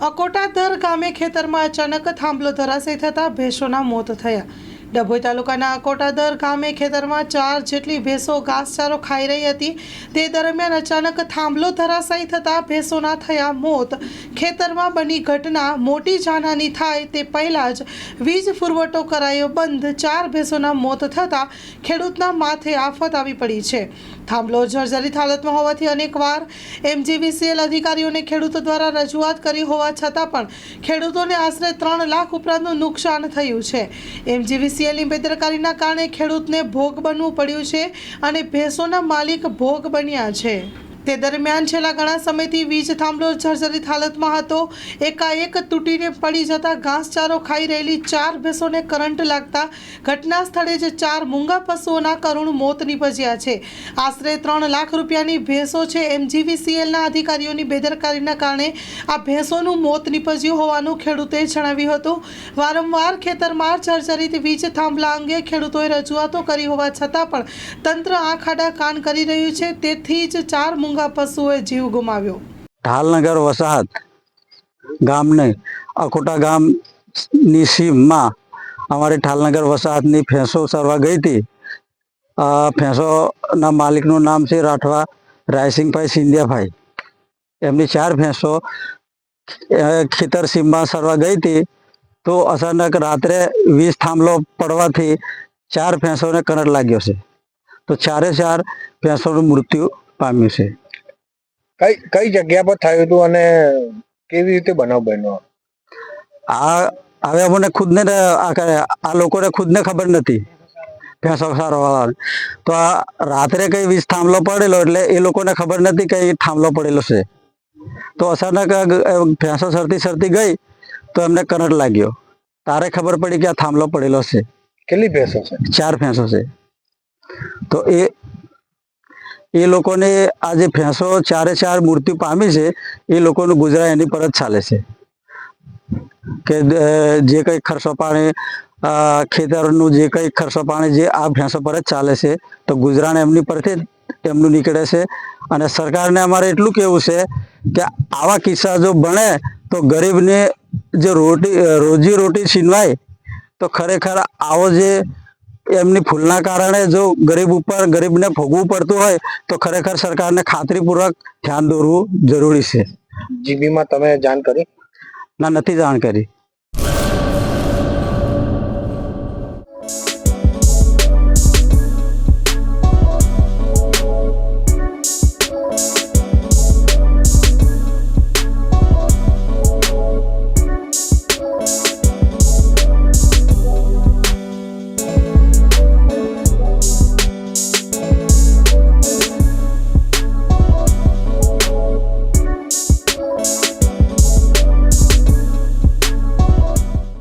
અકોટાધર ગામે ખેતરમાં અચાનક થાંભલો ધરાશય થતાં ભેંસોના મોત થયા. ડભોઈ તાલુકાના કોટાદર ગામે ખેતરમાં ચાર જેટલી ભેંસો ઘાસચારો ખાઈ રહી હતી. તે દરમિયાન અચાનક થાંભલો ધરાશાયી થતાં ભેંસોના થયા મોત. ખેતરમાં બની ઘટના મોટી જાનહાની થાય તે પહેલાં જ વીજ પુરવઠો કરાયો બંધ. ચાર ભેંસોના મોત થતાં ખેડૂતના માથે આફત આવી પડી છે. થાંભલો જર્જરિત હાલતમાં હોવાથી અનેકવાર એમજીવીસીએલ અધિકારીઓને ખેડૂતો દ્વારા રજૂઆત કરી હોવા છતાં પણ ખેડૂતોને આશરે ત્રણ લાખ ઉપરાંતનું નુકસાન થયું છે. એમજીવીસીએલની બેદરકારીના કારણે ખેડૂતને ભોગ બનવું પડ્યું છે અને ભેંસોના માલિક ભોગ બન્યા છે. તે દરમિયાન છેલ્લા ઘણા સમયથી વીજ થાંભલો જર્જરિત હાલતમાં હતો. એકાએક તૂટીને પડી જતા ઘાસચારો ખાઈ રહેલી ચાર ભેંસોને કરંટ લાગતા ઘટના સ્થળે જ ચાર મૂંગા પશુઓના કરુણ મોત નીપજ્યા છે. આશરે ત્રણ લાખ રૂપિયાની ભેંસો છે એમજીવીસીએલના અધિકારીઓની બેદરકારીના કારણે આ ભેંસોનું મોત નીપજ્યું હોવાનું ખેડૂતે જણાવ્યું હતું. વારંવાર ખેતરમાં જર્જરિત વીજ થાંભલા અંગે ખેડૂતોએ રજૂઆતો કરી હોવા છતાં પણ તંત્ર આ ખાડા કાન કરી રહ્યું છે. તેથી જ ચાર મૂંગા પશુઓએ જીવ ગુમાવ્યો. ઢાલનગર વસાહત ગામને અકોટા ગામની સીમમાં અમારી ઠાલનગર વસાહતની ભેંસો સરવા ગઈ હતી. ભેંસોના માલિકનું નામ છે રાઠવા રાયસિંગભાઈ સિંધિયાભાઈ. એમની ચાર અ, ખેતર સીમમાં સરવા ગઈ હતી. તો અચાનક રાત્રે વીજ થાંભલો પડવાથી ચાર ભેંસોને કરંટ લાગ્યો છે. તો ચારે ચાર ભેંસોનું મૃત્યુ પામ્યું છે. કઈ કઈ જગ્યા પર થયું હતું અને કેવી રીતે બનાવ બન્યો? આ હવે અમને ખુદને આ લોકોને ખુદને ખબર નથી. ભેંસો સારો તો આ રાત્રે કઈ વીજ થાંભલો પડેલો એટલે એ લોકોને ખબર નથી કઈ થાંભલો પડેલો છે. તો અચાનક ભેંસો સરતી સરતી ગઈ તો એમને કરંટ લાગ્યો. તારે ખબર પડી કે આ થાંભલો પડેલો છે. કેટલી ભેંસો છે? ચાર ભેંસો છે. તો એ એ લોકોને આ જે ભેંસો ચારે ચાર મૃત્યુ પામી છે, એ લોકોનું ગુજરાન એની પર જ ચાલે છે. કે જે કંઈ ખર્ચો પાણી ખેતરનું જે કંઈ ખર્ચો પાણી જે આ ભેંસો પર જ ચાલે છે, તો ગુજરાન એમની પરથી એમનું નીકળે છે. અને સરકારને અમારે એટલું કહેવું છે કે આવા કિસ્સા જો બને, તો ગરીબને જે રોટી રોજી રોટી છીનવાય, તો ખરેખર આવો જે એમની ભૂલના કારણે જો ગરીબ ઉપર ગરીબને ભોગવું પડતું હોય તો ખરેખર સરકારને ખાતરીપૂર્વક ધ્યાન દોરવું જરૂરી છે. જીબીમાં તમે જાણ કરી? ના નથી જાણ કરી.